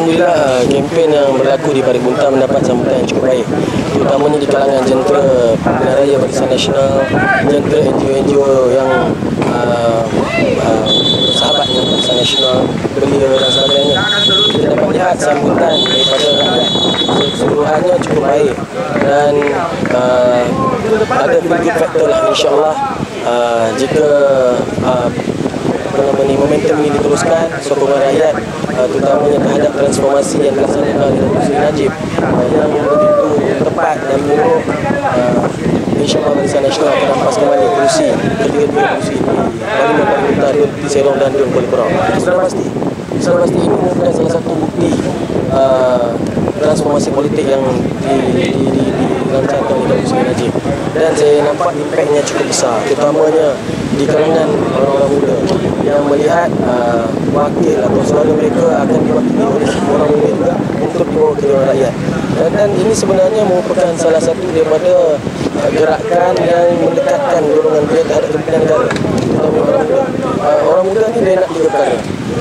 Alhamdulillah kempen yang berlaku di Parit Buntar mendapat sambutan yang cukup baik. Terutamanya di kalangan jentera pilihan raya Barisan Nasional jentera NGO-NGO yang uh, uh, sahabat dengan Barisan Nasional belia dan sebagainya. Kita dapat lihat sambutan daripada keseluruhannya cukup baik dan uh, ada feel good factor lah insyaAllah uh, jika uh, apa ni momentum ini diteruskan sokongan rakyat uh, terutamanya terhadap transformasi yang dilaksanakan oleh Seri Najib uh, yang begitu tepat dan menurut uh, InsyaAllah Barisan Nasional akan rampas kembali kerusi ketiga-tiga kerusi di Parlimen Parlimentar di Serong dan Dun Kuala Kurau. Sudah pasti. Sudah pasti ini merupakan salah satu bukti uh, transformasi politik yang di, di, di, di, dilancarkan oleh Datuk Seri Najib. Dan saya nampak impaknya cukup besar, terutamanya di kalangan orang-orang muda yang melihat uh, wakil atau suara mereka akan diwakili oleh orang muda juga untuk diwakili oleh rakyat. Dan, dan ini sebenarnya merupakan salah satu daripada uh, gerakan yang mendekatkan golongan dia terhadap kepimpinan negara. Orang muda. Uh, orang muda ni dia nak tiga perkara.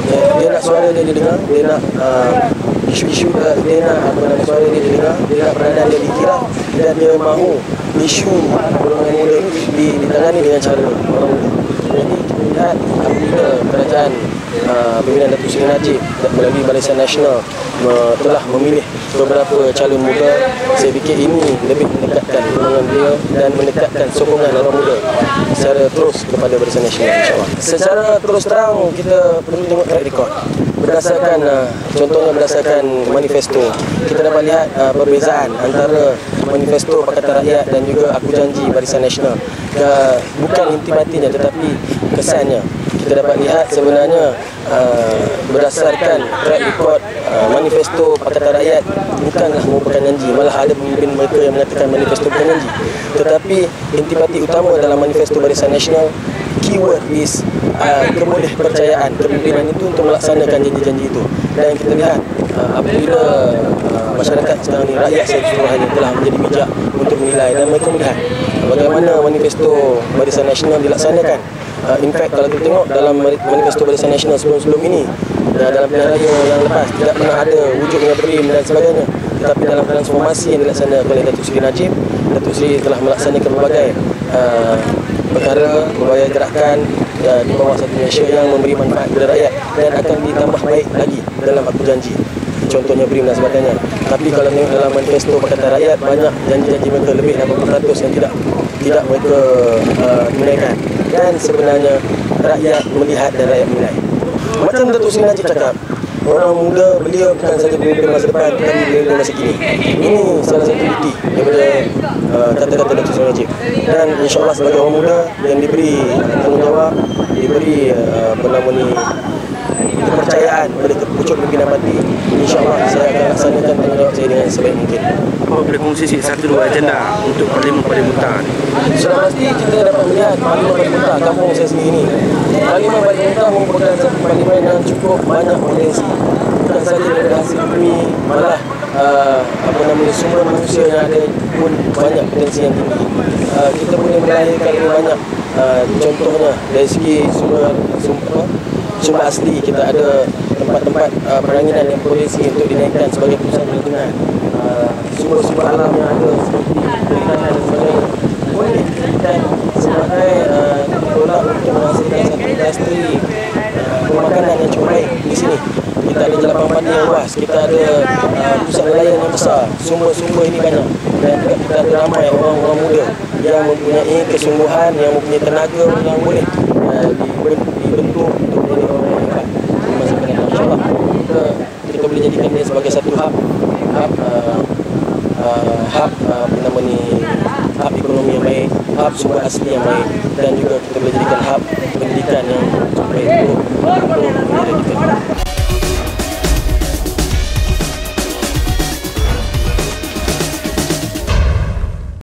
Dia, dia nak suara dia didengar, dia nak uh, isu-isu uh, dia nak apa nama suara dia didengar, dia nak peranan dia dikira dan dia mahu isu golongan muda di, ditangani dengan cara orang muda. Jadi kita lihat apabila kerajaan uh, pimpinan Datuk Seri Najib melalui Barisan Nasional uh, telah memilih beberapa calon muda, saya fikir ini lebih mendekatkan golongan dia dan mendekatkan sokongan orang muda secara terus kepada Barisan Nasional insyaAllah. Secara terus terang kita perlu tengok track record berdasarkan uh, contohnya berdasarkan manifesto kita dapat lihat uh, perbezaan antara manifesto Pakatan Rakyat dan juga Aku Janji Barisan Nasional uh, bukan intipatinya tetapi kesannya. Kita dapat lihat sebenarnya uh, berdasarkan track record uh, manifesto Pakatan Rakyat bukanlah merupakan janji malah ada pemimpin mereka yang mengatakan manifesto bukan janji. Tetapi intipati utama dalam manifesto Barisan Nasional keyword is uh, keboleh percayaan. Kepimpinan itu untuk melaksanakan janji-janji itu. Dan kita lihat uh, apabila uh, masyarakat sekarang ini rakyat sekeseluruhannya telah menjadi bijak untuk menilai. Dan mereka melihat bagaimana manifesto Barisan Nasional dilaksanakan uh, in fact kalau kita tengok dalam manifesto Barisan Nasional sebelum-sebelum ini uh, dalam pilihan raya yang lepas tidak pernah ada wujudnya BRIM dan sebagainya. Tetapi dalam transformasi yang dilaksanakan oleh Datuk Seri Najib Datuk Seri telah melaksanakan berbagai uh, perkara, berbagai gerakan uh, di bawah satu Malaysia yang memberi manfaat kepada rakyat dan akan ditambah baik lagi dalam aku janji. Contohnya BRIM dan sebagainya. Tapi kalau tengok dalam manifesto Pakatan Rakyat banyak janji-janji mereka lebih 80% yang tidak tidak mereka uh, tunaikan dan sebenarnya rakyat melihat dan rakyat menilai. Macam Datuk Seri Najib cakap orang muda beliau bukan saja pemimpin masa depan tetapi pemimpin masa kini. Ini salah satu bukti daripada uh, kata-kata Datuk Seri Najib. Dan insyaAllah sebagai orang muda yang diberi tanggungjawab diberi uh, apa nama ni kepercayaan oleh pucuk pimpinan parti insyaAllah saya akan laksanakan tanggungjawab saya dengan sebaik mungkin. Apa boleh kongsi sikit satu dua agenda untuk Parlimen Buntar ni? sudah pasti kita dapat melihat Parlimen Parlimen kampung saya sendiri ini Parlimen Parlimen merupakan satu parlimen yang cukup banyak potensi bukan saja dari hasil bumi malah uh, apa namanya sumber manusia yang ada pun banyak potensi yang tinggi. Uh, kita boleh melahirkan lebih banyak. Uh, contohnya dari segi sumber sumber? Sumber asli kita ada tempat-tempat uh, peranginan yang potensi untuk dinaikkan sebagai pusat perlindungan. Uh, sumber-sumber alam yang ada seperti perikanan dan sebagainya. Boleh dan sebagai uh, tolak untuk menghasilkan satu industri uh, pemakanan yang cukup baik di sini. Kita ada jalapan padi yang luas kita ada uh, pusat nelayan yang besar. Sumber-sumber ini banyak. Dan kita ada ramai orang-orang muda yang mempunyai kesungguhan yang mempunyai tenaga yang boleh uh, dibentuk, untuk menjadi orang yang hebat. Di masa akan datang insyaAllah kita, kita boleh jadikan dia sebagai satu hub hub uh, uh, hub uh, apa nama ni hub ekonomi yang baik hub sumber asli yang baik dan juga kita boleh jadikan hub pendidikan yang baik